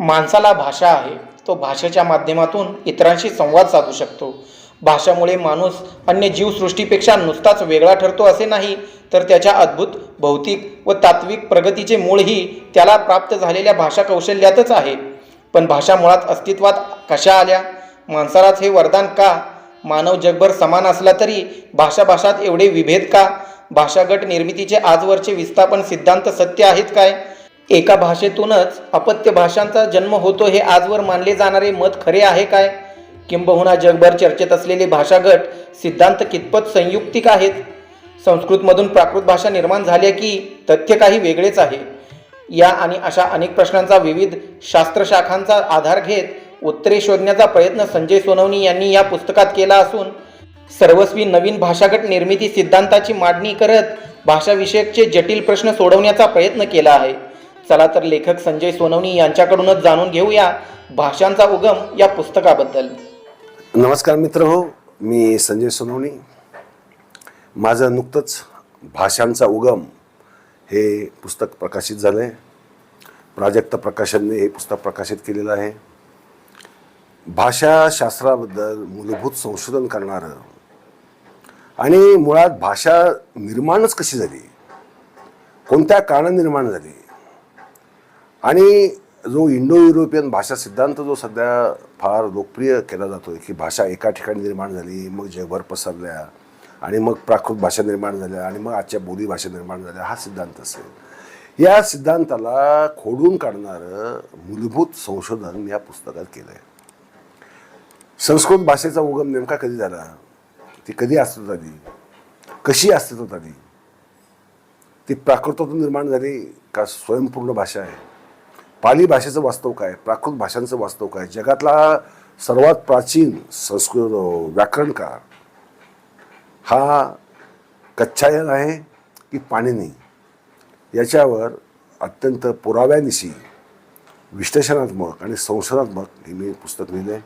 माणसाला भाषा आहे तो भाषेच्या माध्यमातून इतरांशी संवाद साधू शकतो. भाषामुळे माणूस अन्य जीवसृष्टीपेक्षा नुसताच वेगळा ठरतो असे नाही तर त्याच्या अद्भुत भौतिक व तात्विक प्रगतीचे मूळही त्याला प्राप्त झालेल्या भाषा कौशल्यातच आहे. पण भाषा मुळात अस्तित्वात कशा आल्या? माणसालाच हे वरदान का? मानव जगभर समान असला तरी भाषा भाषात एवढे विभेद का? भाषागट निर्मितीचे आजवरचे विस्थापन सिद्धांत सत्य आहेत काय? एका भाषेतूनच अपत्य भाषांचा जन्म होतो हे आजवर मानले जाणारे मत खरे आहे काय? किंबहुना जगभर चर्चेत असलेले भाषागट सिद्धांत कितपत संयुक्तिक आहेत? संस्कृतमधून प्राकृत भाषा निर्माण झाल्या की तथ्य काही वेगळेच आहे? या आणि अशा अनेक प्रश्नांचा विविध शास्त्रशाखांचा आधार घेत उत्तरे शोधण्याचा प्रयत्न संजय सोनवणी यांनी या पुस्तकात केला असून सर्वस्वी नवीन भाषागट निर्मिती सिद्धांताची मांडणी करत भाषाविषयकचे जटिल प्रश्न सोडवण्याचा प्रयत्न केला आहे. चला तर लेखक संजय सोनवणी यांच्याकडूनच जाणून घेऊया भाषांचा उगम या पुस्तकाबद्दल. नमस्कार मित्र हो मी संजय सोनवणी. माझं नुकतंच भाषांचा उगम हे पुस्तक प्रकाशित झालं आहे प्राजक्त प्रकाशनने हे पुस्तक प्रकाशित केलेलं आहे. भाषाशास्त्राबद्दल मूलभूत संशोधन करणारं आणि मुळात भाषा निर्माणच कशी झाली? कोणत्या कारण निर्माण झाली? आणि जो इंडो युरोपियन भाषा सिद्धांत जो सध्या फार लोकप्रिय केला जातो की भाषा एका ठिकाणी निर्माण झाली मग जगभर पसरल्या आणि मग प्राकृत भाषा निर्माण झाल्या आणि मग आजच्या बोली भाषा निर्माण झाल्या हा सिद्धांत असेल. या सिद्धांताला खोडून काढणारं मूलभूत संशोधन या पुस्तकात केलं आहे संस्कृत भाषेचा उगम नेमका कधी झाला? ती कधी अस्तित्वात आली? कशी अस्तित्वात आली? ती प्राकृतातून निर्माण झाली का स्वयंपूर्ण भाषा आहे? पाली भाषेचं वास्तव काय? प्राकृत भाषांचं वास्तव काय? जगातला सर्वात प्राचीन संस्कृत व्याकरणकार हा कच्छायन आहे की पाणिनी याच्यावर अत्यंत पुराव्यानिशी विश्लेषणात्मक आणि संशोधनात्मक हे मी पुस्तक लिहिलं आहे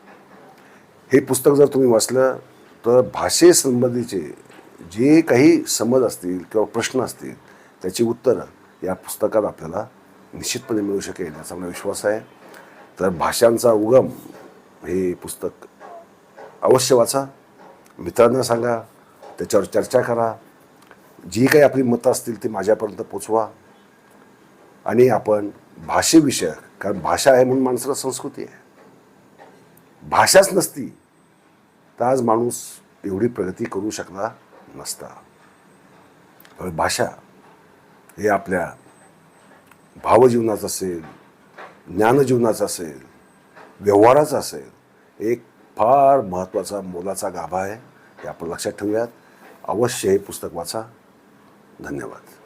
हे पुस्तक जर तुम्ही वाचलं तर भाषेसंबंधीचे जे काही समज असतील किंवा प्रश्न असतील त्याची उत्तरं या पुस्तकात आपल्याला निश्चितपणे मिळू शकेल याचा मला विश्वास आहे. तर भाषांचा उगम हे पुस्तक अवश्य वाचा. मित्रांना सांगा त्याच्यावर चर्चा करा. जी काही आपली मतं असतील ती माझ्यापर्यंत पोचवा. आणि आपण भाषेविषयक कारण भाषा आहे म्हणून माणसाला संस्कृती आहे. भाषाच नसती तर आज माणूस एवढी प्रगती करू शकला नसता. भाषा हे आपल्या भावजीवनाचं असेल ज्ञानजीवनाचं असेल व्यवहाराचं असेल एक फार महत्त्वाचा मोलाचा गाभा आहे हे आपण लक्षात ठेवूयात. अवश्य हे पुस्तक वाचा. धन्यवाद.